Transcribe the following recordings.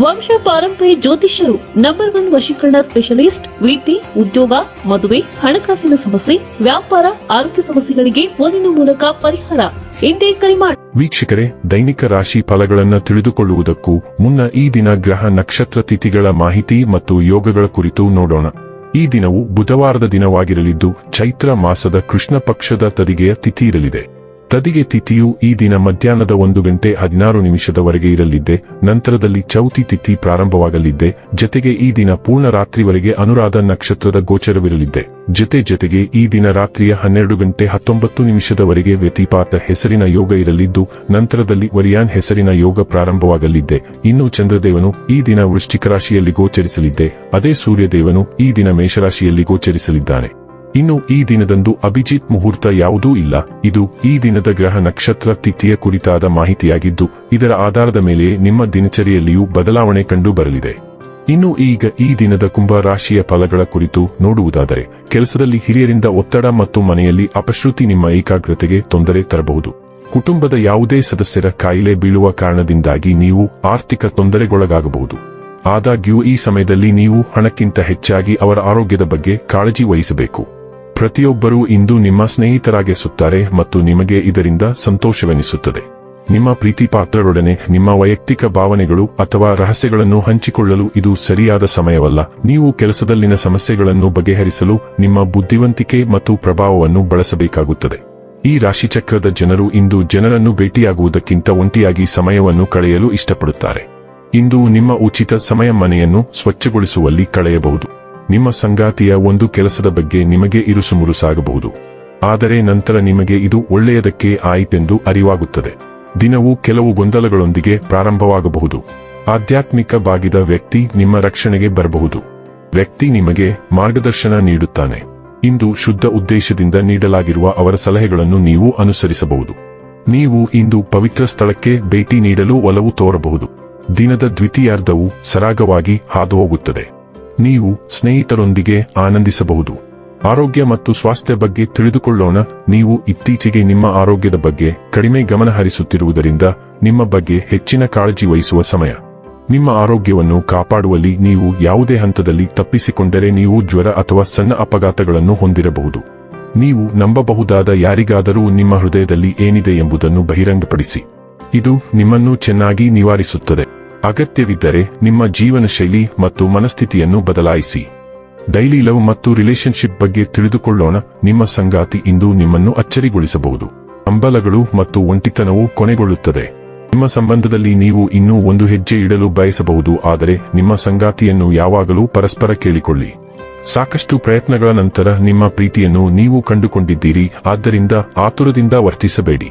ವಂಶ ಪಾರಂಪರ್ಯ ಜ್ಯೋತಿಷ್ಯರು ನಂಬರ್ ಒನ್ ವಶೀಕರಣ ಸ್ಪೆಷಲಿಸ್ಟ್ ವೃತ್ತಿ ಉದ್ಯೋಗ, ಮದುವೆ, ಹಣಕಾಸಿನ ಸಮಸ್ಯೆ, ವ್ಯಾಪಾರ, ಆರೋಗ್ಯ ಸಮಸ್ಯೆಗಳಿಗೆ ಫೋನಿನ ಮೂಲಕ ಪರಿಹಾರ. ಇಂದೇ ಕರೆ ಮಾಡಿ ವೀಕ್ಷಕರೇ, ದೈನಿಕ ರಾಶಿ ಫಲಗಳನ್ನು ತಿಳಿದುಕೊಳ್ಳುವುದಕ್ಕೂ ಮುನ್ನ ಈ ದಿನ ಗ್ರಹ ನಕ್ಷತ್ರ ತಿಥಿಗಳ ಮಾಹಿತಿ ಮತ್ತು ಯೋಗಗಳ ಕುರಿತು ನೋಡೋಣ. ಈ ದಿನವು ಬುಧವಾರದ ದಿನವಾಗಿರಲಿದ್ದು, ಚೈತ್ರ ಮಾಸದ ಕೃಷ್ಣ ಪಕ್ಷದ ತದಿಗೆಯ ತಿಥಿ ಇರಲಿದೆ. ತದಿಗೆ ತಿಥಿಯು ಈ ದಿನ ಮಧ್ಯಾಹ್ನದ ಒಂದು ಗಂಟೆ ಹದಿನಾರು ನಿಮಿಷದವರೆಗೆ ಇರಲಿದ್ದೆ, ನಂತರದಲ್ಲಿ ಚೌತಿ ತಿಥಿ ಪ್ರಾರಂಭವಾಗಲಿದ್ದೆ, ಜತೆಗೆ ಈ ದಿನ ಪೂರ್ಣ ರಾತ್ರಿವರೆಗೆ ಅನುರಾಧ ನಕ್ಷತ್ರದ ಗೋಚರವಿರಲಿದ್ದೆ. ಜತೆ ಜತೆಗೆ ಈ ದಿನ ರಾತ್ರಿಯ ಹನ್ನೆರಡು ಗಂಟೆ ಹತ್ತೊಂಬತ್ತು ನಿಮಿಷದವರೆಗೆ ವ್ಯತಿಪಾತ ಹೆಸರಿನ ಯೋಗ ಇರಲಿದ್ದು, ನಂತರದಲ್ಲಿ ವರಿಯಾನ್ ಹೆಸರಿನ ಯೋಗ ಪ್ರಾರಂಭವಾಗಲಿದ್ದೆ. ಇನ್ನು ಚಂದ್ರದೇವನು ಈ ದಿನ ವೃಶ್ಚಿಕ ರಾಶಿಯಲ್ಲಿ ಗೋಚರಿಸಲಿದ್ದೆ, ಅದೇ ಸೂರ್ಯದೇವನು ಈ ದಿನ ಮೇಷರಾಶಿಯಲ್ಲಿ ಗೋಚರಿಸಲಿದ್ದಾನೆ. ಇನ್ನು ಈ ದಿನದಂದು ಅಭಿಜಿತ್ ಮುಹೂರ್ತ ಯಾವುದೂ ಇಲ್ಲ. ಇದು ಈ ದಿನದ ಗ್ರಹ ನಕ್ಷತ್ರ ತಿಥಿಯ ಕುರಿತಾದ ಮಾಹಿತಿಯಾಗಿದ್ದು, ಇದರ ಆಧಾರದ ಮೇಲೆ ನಿಮ್ಮ ದಿನಚರಿಯಲ್ಲಿಯೂ ಬದಲಾವಣೆ ಕಂಡು ಬರಲಿದೆ. ಇನ್ನು ಈಗ ಈ ದಿನದ ಕುಂಭ ರಾಶಿಯ ಫಲಗಳ ಕುರಿತು ನೋಡುವುದಾದರೆ, ಕೆಲಸದಲ್ಲಿ ಹಿರಿಯರಿಂದ ಒತ್ತಡ ಮತ್ತು ಮನೆಯಲ್ಲಿ ಅಪಶ್ರುತಿ ನಿಮ್ಮ ಏಕಾಗ್ರತೆಗೆ ತೊಂದರೆ ತರಬಹುದು. ಕುಟುಂಬದ ಯಾವುದೇ ಸದಸ್ಯರ ಕಾಯಿಲೆ ಬೀಳುವ ಕಾರಣದಿಂದಾಗಿ ನೀವು ಆರ್ಥಿಕ ತೊಂದರೆಗೊಳಗಾಗಬಹುದು. ಆದಾಗ್ಯೂ ಈ ಸಮಯದಲ್ಲಿ ನೀವು ಹಣಕ್ಕಿಂತ ಹೆಚ್ಚಾಗಿ ಅವರ ಆರೋಗ್ಯದ ಬಗ್ಗೆ ಕಾಳಜಿ ವಹಿಸಬೇಕು. ಪ್ರತಿಯೊಬ್ಬರೂ ಇಂದು ನಿಮ್ಮ ಸ್ನೇಹಿತರಾಗಿಸುತ್ತಾರೆ ಮತ್ತು ನಿಮಗೆ ಇದರಿಂದ ಸಂತೋಷವೆನಿಸುತ್ತದೆ. ನಿಮ್ಮ ಪ್ರೀತಿಪಾತ್ರರೊಡನೆ, ನಿಮ್ಮ ವೈಯಕ್ತಿಕ ಭಾವನೆಗಳು ಅಥವಾ ರಹಸ್ಯಗಳನ್ನು ಹಂಚಿಕೊಳ್ಳಲು ಇದು ಸರಿಯಾದ ಸಮಯವಲ್ಲ. ನೀವು ಕೆಲಸದಲ್ಲಿನ ಸಮಸ್ಯೆಗಳನ್ನು ಬಗೆಹರಿಸಲು, ನಿಮ್ಮ ಬುದ್ಧಿವಂತಿಕೆ ಮತ್ತು ಪ್ರಭಾವವನ್ನು ಬಳಸಬೇಕಾಗುತ್ತದೆ. ಈ ರಾಶಿಚಕ್ರದ ಜನರು ಇಂದು ಜನರನ್ನು ಭೇಟಿಯಾಗುವುದಕ್ಕಿಂತ ಒಂಟಿಯಾಗಿ ಸಮಯವನ್ನು ಕಳೆಯಲು ಇಷ್ಟಪಡುತ್ತಾರೆ. ಇಂದು ನಿಮ್ಮ ಉಚಿತ ಸಮಯ ಮನೆಯನ್ನು ಸ್ವಚ್ಛಗೊಳಿಸುವಲ್ಲಿ ಕಳೆಯಬಹುದು. ನಿಮ್ಮ ಸಂಗಾತಿಯ ಒಂದು ಕೆಲಸದ ಬಗ್ಗೆ ನಿಮಗೆ ಇರುಸುಮುರುಸಾಗಬಹುದು ಆದರೆ ನಂತರ ನಿಮಗೆ ಇದು ಒಳ್ಳೆಯದಕ್ಕೆ ಆಯಿತೆಂದು ಅರಿವಾಗುತ್ತದೆ. ದಿನವು ಕೆಲವು ಗೊಂದಲಗಳೊಂದಿಗೆ ಪ್ರಾರಂಭವಾಗಬಹುದು. ಆಧ್ಯಾತ್ಮಿಕ ಬಾಗಿದ ವ್ಯಕ್ತಿ ನಿಮ್ಮ ರಕ್ಷಣೆಗೆ ಬರಬಹುದು. ವ್ಯಕ್ತಿ ನಿಮಗೆ ಮಾರ್ಗದರ್ಶನ ನೀಡುತ್ತಾನೆ. ಇಂದು ಶುದ್ಧ ಉದ್ದೇಶದಿಂದ ನೀಡಲಾಗಿರುವ ಅವರ ಸಲಹೆಗಳನ್ನು ನೀವು ಅನುಸರಿಸಬಹುದು. ನೀವು ಇಂದು ಪವಿತ್ರ ಸ್ಥಳಕ್ಕೆ ಭೇಟಿ ನೀಡಲು ಒಲವು ತೋರಬಹುದು. ದಿನದ ದ್ವಿತೀಯಾರ್ಧವು ಸರಾಗವಾಗಿ ಹಾದುಹೋಗುತ್ತದೆ. ನೀವು ಸ್ನೇಹಿತರೊಂದಿಗೆ ಆನಂದಿಸಬಹುದು. ಆರೋಗ್ಯ ಮತ್ತು ಸ್ವಾಸ್ಥ್ಯ ಬಗ್ಗೆ ತಿಳಿದುಕೊಳ್ಳೋಣ. ನೀವು ಇತ್ತೀಚೆಗೆ ನಿಮ್ಮ ಆರೋಗ್ಯದ ಬಗ್ಗೆ ಕಡಿಮೆ ಗಮನ ಹರಿಸುತ್ತಿರುವುದರಿಂದ ನಿಮ್ಮ ಬಗ್ಗೆ ಹೆಚ್ಚಿನ ಕಾಳಜಿ ವಹಿಸುವ ಸಮಯ. ನಿಮ್ಮ ಆರೋಗ್ಯವನ್ನು ಕಾಪಾಡುವಲ್ಲಿ ನೀವು ಯಾವುದೇ ಹಂತದಲ್ಲಿ ತಪ್ಪಿಸಿಕೊಂಡರೆ ನೀವು ಜ್ವರ ಅಥವಾ ಸಣ್ಣ ಅಪಘಾತಗಳನ್ನು ಹೊಂದಿರಬಹುದು. ನೀವು ನಂಬಬಹುದಾದ ಯಾರಿಗಾದರೂ ನಿಮ್ಮ ಹೃದಯದಲ್ಲಿ ಏನಿದೆ ಎಂಬುದನ್ನು ಬಹಿರಂಗಪಡಿಸಿ. ಇದು ನಿಮ್ಮನ್ನು ಚೆನ್ನಾಗಿ ನಿವಾರಿಸುತ್ತದೆ. ಅಗತ್ಯವಿದ್ದರೆ ನಿಮ್ಮ ಜೀವನ ಶೈಲಿ ಮತ್ತು ಮನಸ್ಥಿತಿಯನ್ನು ಬದಲಾಯಿಸಿ. ಡೈಲಿ ಲವ್ ಮತ್ತು ರಿಲೇಶನ್ಶಿಪ್ ಬಗ್ಗೆ ತಿಳಿದುಕೊಳ್ಳೋಣ. ನಿಮ್ಮ ಸಂಗಾತಿ ಇಂದು ನಿಮ್ಮನ್ನು ಅಚ್ಚರಿಗೊಳಿಸಬಹುದು. ಅಂಬಲಗಳು ಮತ್ತು ಒಂಟಿತನವು ಕೊನೆಗೊಳ್ಳುತ್ತದೆ. ನಿಮ್ಮ ಸಂಬಂಧದಲ್ಲಿ ನೀವು ಇನ್ನೂ ಒಂದು ಹೆಜ್ಜೆ ಇಡಲು ಬಯಸಬಹುದು, ಆದರೆ ನಿಮ್ಮ ಸಂಗಾತಿಯನ್ನು ಯಾವಾಗಲೂ ಪರಸ್ಪರ ಕೇಳಿಕೊಳ್ಳಿ. ಸಾಕಷ್ಟು ಪ್ರಯತ್ನಗಳ ನಂತರ ನಿಮ್ಮ ಪ್ರೀತಿಯನ್ನು ನೀವು ಕಂಡುಕೊಂಡಿದ್ದೀರಿ, ಆದ್ದರಿಂದ ಆತುರದಿಂದ ವರ್ತಿಸಬೇಡಿ.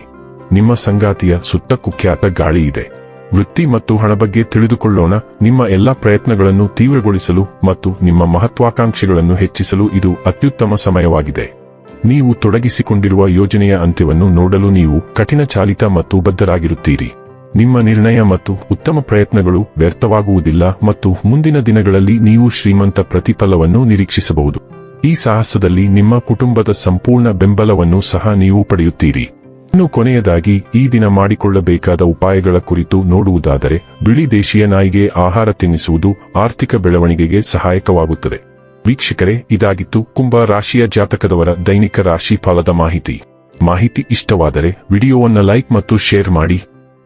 ನಿಮ್ಮ ಸಂಗಾತಿಯ ಸುತ್ತ ಕುಖ್ಯಾತ ಗಾಳಿ ಇದೆ. ವೃತ್ತಿ ಮತ್ತು ಹಣ ಬಗ್ಗೆ ತಿಳಿದುಕೊಳ್ಳೋಣ. ನಿಮ್ಮ ಎಲ್ಲಾ ಪ್ರಯತ್ನಗಳನ್ನು ತೀವ್ರಗೊಳಿಸಲು ಮತ್ತು ನಿಮ್ಮ ಮಹತ್ವಾಕಾಂಕ್ಷೆಗಳನ್ನು ಹೆಚ್ಚಿಸಲು ಇದು ಅತ್ಯುತ್ತಮ ಸಮಯವಾಗಿದೆ. ನೀವು ತೊಡಗಿಸಿಕೊಂಡಿರುವ ಯೋಜನೆಯ ಅಂತ್ಯವನ್ನು ನೋಡಲು ನೀವು ಕಠಿಣ ಚಾಲಿತ ಮತ್ತು ಬದ್ಧರಾಗಿರುತ್ತೀರಿ. ನಿಮ್ಮ ನಿರ್ಣಯ ಮತ್ತು ಉತ್ತಮ ಪ್ರಯತ್ನಗಳು ವ್ಯರ್ಥವಾಗುವುದಿಲ್ಲ ಮತ್ತು ಮುಂದಿನ ದಿನಗಳಲ್ಲಿ ನೀವು ಶ್ರೀಮಂತ ಪ್ರತಿಫಲವನ್ನು ನಿರೀಕ್ಷಿಸಬಹುದು. ಈ ಸಾಹಸದಲ್ಲಿ ನಿಮ್ಮ ಕುಟುಂಬದ ಸಂಪೂರ್ಣ ಬೆಂಬಲವನ್ನು ಸಹ ನೀವು ಪಡೆಯುತ್ತೀರಿ. ಇನ್ನು ಕೊನೆಯದಾಗಿ, ಈ ದಿನ ಮಾಡಿಕೊಳ್ಳಬೇಕಾದ ಉಪಾಯಗಳ ಕುರಿತು ನೋಡುವುದಾದರೆ, ಬಿಳಿ ದೇಶೀಯ ನಾಯಿಗೆ ಆಹಾರ ತಿನ್ನಿಸುವುದು ಆರ್ಥಿಕ ಬೆಳವಣಿಗೆಗೆ ಸಹಾಯಕವಾಗುತ್ತದೆ. ವೀಕ್ಷಕರೇ, ಇದಾಗಿತ್ತು ಕುಂಭ ರಾಶಿಯ ಜಾತಕದವರ ದೈನಿಕ ರಾಶಿ ಫಲದ ಮಾಹಿತಿ. ಮಾಹಿತಿ ಇಷ್ಟವಾದರೆ ವಿಡಿಯೋವನ್ನ ಲೈಕ್ ಮತ್ತು ಶೇರ್ ಮಾಡಿ.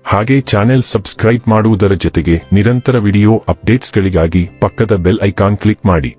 ಹಾಗೆ ಚಾನೆಲ್ ಸಬ್ಸ್ಕ್ರೈಬ್ ಮಾಡುವುದರ ಜೊತೆಗೆ ನಿರಂತರ ವಿಡಿಯೋ ಅಪ್ಡೇಟ್ಸ್ಗಳಿಗಾಗಿ ಪಕ್ಕದ ಬೆಲ್ ಐಕಾನ್ ಕ್ಲಿಕ್ ಮಾಡಿ.